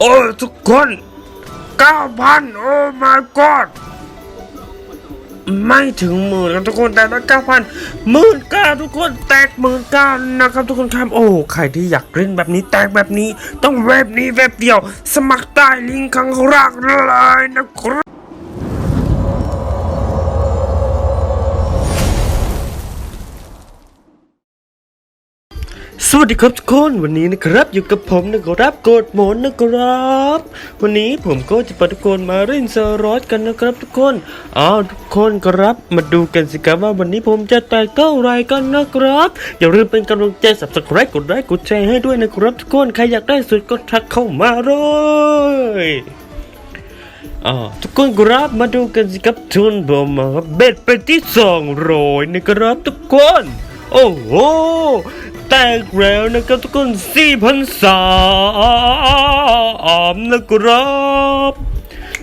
โอ้ทุกคนเก้าพันโอ้ my god ไม่ถึงหมื่นครับทุกคนแต่ละเก้าพันหมื่นเก้าทุกคนแตกหมื่นเก้านะครับทุกคนครับโอ้ใครที่อยากเล่นแบบนี้แตกแบบนี้ ต้องเว็บนี้เว็บเดียว สมัครใต้ลิงก์ข้างล่างเลยนะครับ สวัสดีครับทุกคนวันนี้นะครับอยู่กับผมนะครับกดหมอนนะครับ วันนี้ผมก็จะพาทุกคนมาเล่นเซอร์รอสกันนะครับ ทุกคนอ้าวทุกคนครับมาดูกันสิครับว่าวันนี้ผมจะแตกเท่าไรกันนะครับ อย่าลืมเป็นกำลังใจ subscribe กดไลค์กดแชร์ให้ด้วยนะครับ ทุกคนใครอยากได้สุดก็ทักเข้ามาเลยอ่าทุกคนครับมาดูกันสิครับทุนผมครับเบ็ดไปที่สองร้อยนะครับทุกคน โอ้โห แตกแล้วนะครับทุกคนสี่พันสามนะครับ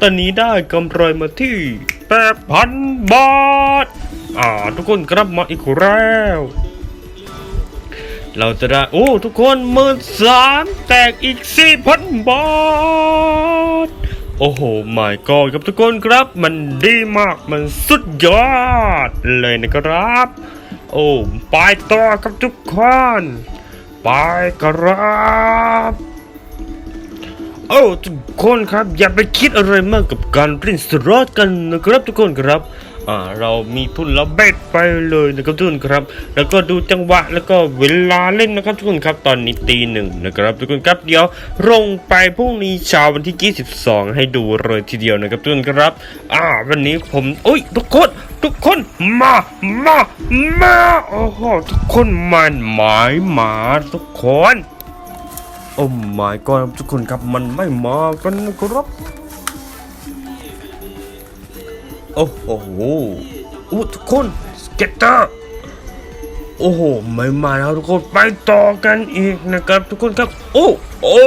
ตอนนี้ได้กำไรมาที่แปดพันบาท อ่าทุกคนครับมาอีกแล้ว เราจะได้ โอ้ ทุกคนหมื่นสามแตกอีกสี่พันบาท โอ้โหไม่ก็ครับทุกคนครับ มันดีมากมันสุดยอดเลยนะครับ โอ้ไปต่อครับทุกคน ไปครับ โอ้ทุกคนครับอย่าไปคิดอะไรมากกับการเล่นสล็อตกันนะครับทุกคนครับอ่าเรามีทุนเราเบ็ดไปเลยนะครับทุกคนครับ แล้วก็ดูจังหวะแล้วก็เวลาเล่นนะครับทุกคนครับตอนนี้ตีหนึ่งนะครับทุกคนครับเดี๋ยวลงไปพรุ่งนี้เช้าวันที่ 22 ให้ดูเลยทีเดียวนะครับทุกคนครับอ่าวันนี้ผมโอ้ยทุกคนทุกคนมามามาโอ้โหทุกคนมันหมายมาทุกคน โอ้ my god ทุกคนครับมันไม่มากันครับ โอ้โหโอ้ทุกคนสเก็ตเตอร์โอ้โหไม่มาแล้วทุกคนไปต่อกันอีกนะครับ ทุกคนครับโอ้โอ้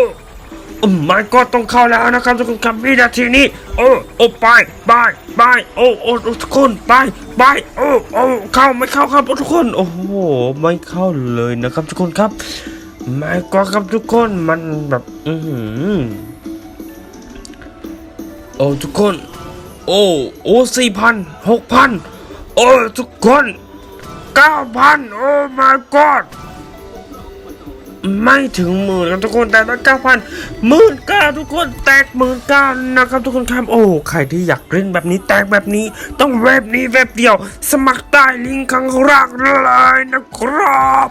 โอ้ my god ต้องเข้าแล้วนะครับทุกคนครับวินาทีนี้โอ้โอ้ไปไปไปโอ้โอ้ทุกคนไปไปโอ้โอ้เข้าไม่เข้าครับทุกคน โอ้โหไม่เข้าเลยนะครับ ทุกคนครับ ไม่ก็ครับทุกคนมันแบบอือหือโอ้ทุกคน โอ้โอ้สี่พันหกพันโอ้ทุกคนเก้าพันโอ้ my god ไม่ถึงหมื่นครับทุกคนแต่ละเก้าพันหมื่นเก้าทุกคนแตกหมื่นเก้านะครับทุกคนครับโอ้ใครที่อยากเล่นแบบนี้แตกแบบนี้ต้องเว็บนี้เว็บเดียว สมัครใต้ลิงก์ข้างล่างเลยนะครับ